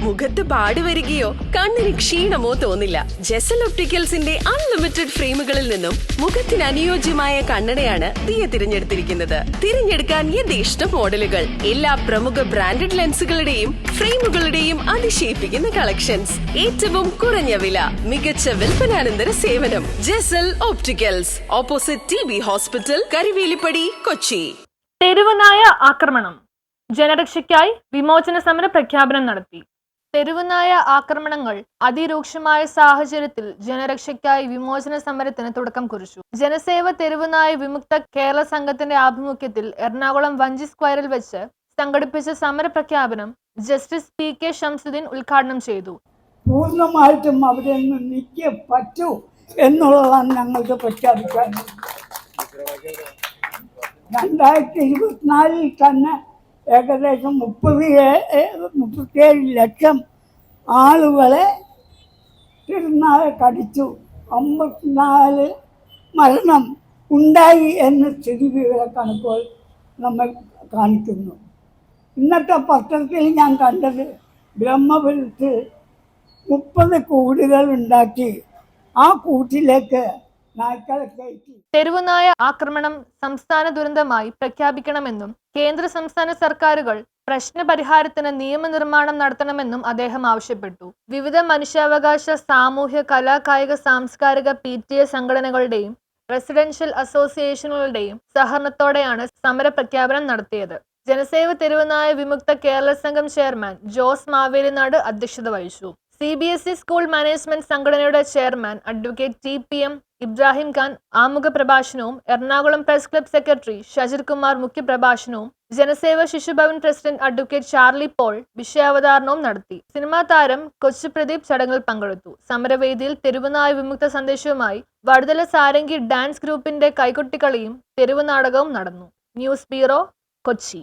മുഖത്ത് പാടി വരികയോ കണ്ണിന് ക്ഷീണമോ തോന്നില്ല. ജെസൽ ഒപ്റ്റിക്കൽസിന്റെ അൺലിമിറ്റഡ് ഫ്രെയിമുകളിൽ നിന്നും മുഖത്തിന് അനുയോജ്യമായ കണ്ണടയാണ് ദിയ തിരഞ്ഞെടുത്തിരിക്കുന്നത്. തിരഞ്ഞെടുക്കാൻ യഥേഷ്ട മോഡലുകൾ. എല്ലാ പ്രമുഖ ബ്രാൻഡഡ് ലെൻസുകളുടെയും ഫ്രെയിമുകളുടെയും അതിശയിപ്പിക്കുന്ന കളക്ഷൻസ്. ഏറ്റവും കുറഞ്ഞ വില മികച്ച വിൽപ്പനാനന്തര സേവനം. Jesal opticals opposite T B hospital Karivelippadi Kochi. തെരുവനായ ആക്രമണം. ജനരക്ഷയ്ക്കായി വിമോചന സമര പ്രഖ്യാപനം നടത്തി. തെരുവുനായ ആക്രമണങ്ങൾ അതിരൂക്ഷമായ സാഹചര്യത്തിൽ ജനരക്ഷയ്ക്കായി വിമോചന സമരത്തിന് തുടക്കം കുറിച്ചു. ജനസേവ തെരുവുനായ വിമുക്ത കേരള സംഘത്തിന്റെ ആഭിമുഖ്യത്തിൽ എറണാകുളം വഞ്ചി സ്ക്വയറിൽ വെച്ച് സംഘടിപ്പിച്ച സമര പ്രഖ്യാപനം ജസ്റ്റിസ് പി കെ ഷംസുദ്ദീൻ ഉദ്ഘാടനം ചെയ്തു. പൂർണമായിട്ടും അവിടെ നിന്ന് പറ്റൂ എന്നുള്ളതാണ് ഞങ്ങൾക്ക് പ്രഖ്യാപിക്കാൻ. രണ്ടായിരത്തി ഇരുപത്തിനാലിൽ തന്നെ ഏകദേശം മുപ്പത് മുപ്പത്തിയേഴ് ലക്ഷം ആളുകളെ തിരുനാൾ കടിച്ചു. അമ്പത്തിനാല് മരണം ഉണ്ടായി എന്ന് സ്ഥിതി വിവരക്കണക്കുകൾ നമ്മൾ കാണിക്കുന്നു. ഇന്നത്തെ പത്രത്തിൽ ഞാൻ കണ്ടത് ബ്രഹ്മപുരത്ത് മുപ്പത് കൂടുകൾ ഉണ്ടാക്കി. ആ കൂട്ടിലേക്ക് തെരുവുനായ ആക്രമണം സംസ്ഥാന ദുരന്തമായി പ്രഖ്യാപിക്കണമെന്നും കേന്ദ്ര സംസ്ഥാന സർക്കാരുകൾ പ്രശ്ന പരിഹാരത്തിന് നിയമനിർമ്മാണം നടത്തണമെന്നും അദ്ദേഹം ആവശ്യപ്പെട്ടു. വിവിധ മനുഷ്യാവകാശ സാമൂഹ്യ കലാ കായിക സാംസ്കാരിക പി ടി എ സംഘടനകളുടെയും റെസിഡൻഷ്യൽ അസോസിയേഷനുകളുടെയും സഹകരണത്തോടെയാണ് സമര പ്രഖ്യാപനം നടത്തിയത്. ജനസേവ തെരുവുനായ വിമുക്ത കേരള സംഘം ചെയർമാൻ ജോസ് മാവേലിനാട് അധ്യക്ഷത വഹിച്ചു. C B S E school management സംഘടനയുടെ chairman advocate T P M Ibrahim Khan ആമുഖ പ്രഭാഷണവും Ernakulam press club secretary Shajir Kumar മുഖ്യപ്രഭാഷണവും Janaseva Shishubhavan president advocate Charlie Paul വിഷയാവതാരണവും നടത്തി. സിനിമാ താരം കൊച്ചു പ്രദീപ് ചടങ്ങിൽ പങ്കെടുത്തു. സമരവേദിയിൽ തെരുവുനായ വിമുക്ത സന്ദേശവുമായി വടുതല സാരംഗി ഡാൻസ് ഗ്രൂപ്പിന്റെ കൈകൊട്ടിക്കളിയും തെരുവുനാടകവും നടന്നു. News bureau Kochi.